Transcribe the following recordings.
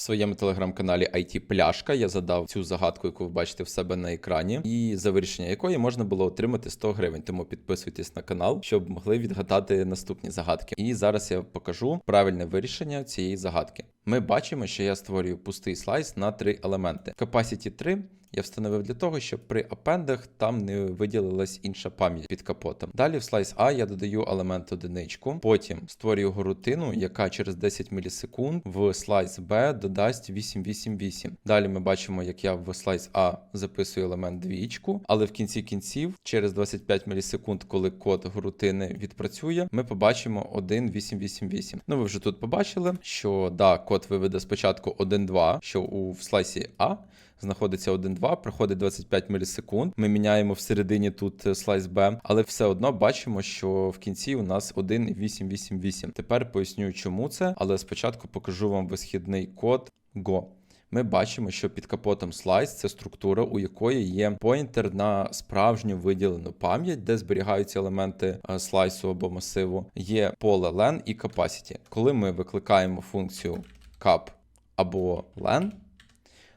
В своєму телеграм-каналі IT Пляшка я задав цю загадку, яку ви бачите в себе на екрані, і за вирішення якої можна було отримати 100 гривень. Тому підписуйтесь на канал, щоб могли відгадати наступні загадки. І зараз я покажу правильне вирішення цієї загадки. Ми бачимо, що я створюю пустий слайс на три елементи. Capacity 3 я встановив для того, щоб при апендах там не виділилась інша пам'ять під капотом. Далі в слайс А я додаю елемент одиничку, потім створюю його рутину, яка через 10 мілісекунд в слайс Б додасть 888. Далі ми бачимо, як я в слайс А записую елемент двічку, але в кінці кінців, через 25 мілісекунд, коли код рутини відпрацює, ми побачимо 1888. Ну ви вже тут побачили, що да, код виведе спочатку 1.2, що у в слайсі А знаходиться 1.2, проходить 25 мілісекунд. Ми міняємо всередині тут е, слайс B, але все одно бачимо, що в кінці у нас 1.888. Тепер поясню, чому це, але спочатку покажу вам висхідний код Go. Ми бачимо, що під капотом слайс це структура, у якої є поінтер на справжню виділену пам'ять, де зберігаються елементи е, слайсу або масиву. Є поле len і capacity. Коли ми викликаємо функцію cap або len,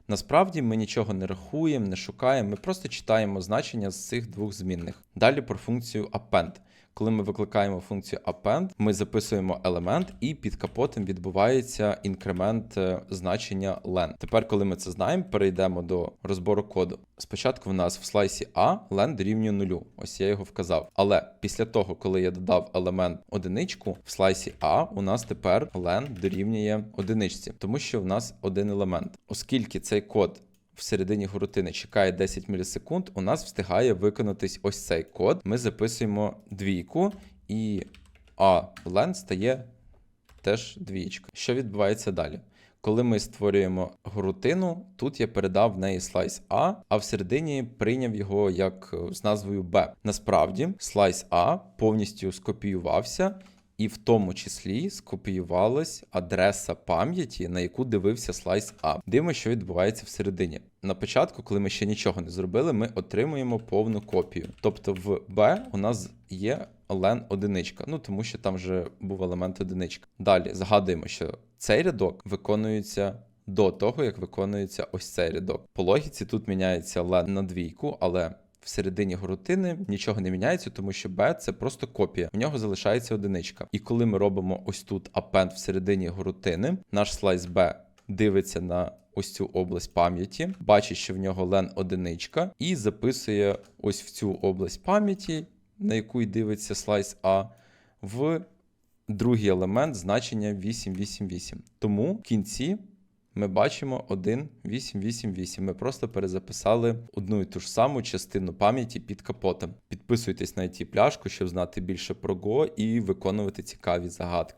Насправді ми нічого не рахуємо, не шукаємо, ми просто читаємо значення з цих двох змінних. Далі про функцію append. Коли ми викликаємо функцію append, ми записуємо елемент, і під капотом відбувається інкремент е, значення len. Тепер, коли ми це знаємо, перейдемо до розбору коду. Спочатку в нас в слайсі A len дорівнює нулю. Ось я його вказав. Але після того, коли я додав елемент одиничку, в слайсі A у нас тепер len дорівнює одиничці, тому що в нас один елемент. Оскільки цей код всередині горутини чекає 10 мілісекунд, у нас встигає виконатись ось цей код. Ми записуємо двійку, і а len стає теж двічка. Що відбувається далі? Коли ми створюємо грутину, тут я передав в неї слайс А, а всередині прийняв його як е, з назвою Б. Насправді, слайс А повністю скопіювався, і в тому числі скопіювалась адреса пам'яті, на яку дивився слайс А. Дивимо, що відбувається всередині. На початку, коли ми ще нічого не зробили, ми отримуємо повну копію. Тобто в B у нас є len одиничка, ну тому що там вже був елемент одиничка. Далі згадуємо, що цей рядок виконується. До того, як виконується ось цей рядок. По логіці тут міняється len на двійку, але всередині горутини нічого не міняється, тому що B це просто копія. В нього залишається одиничка. І коли ми робимо ось тут append всередині горутини, наш слайс B дивиться на ось цю область пам'яті, бачить, що в нього len одиничка, і записує ось в цю область пам'яті, на яку й дивиться слайс А, в другий елемент значення 888. Тому в кінці ми бачимо 1888. Ми просто перезаписали одну і ту ж саму частину пам'яті під капотом. Підписуйтесь на IT пляшку, щоб знати більше про Go і виконувати цікаві загадки.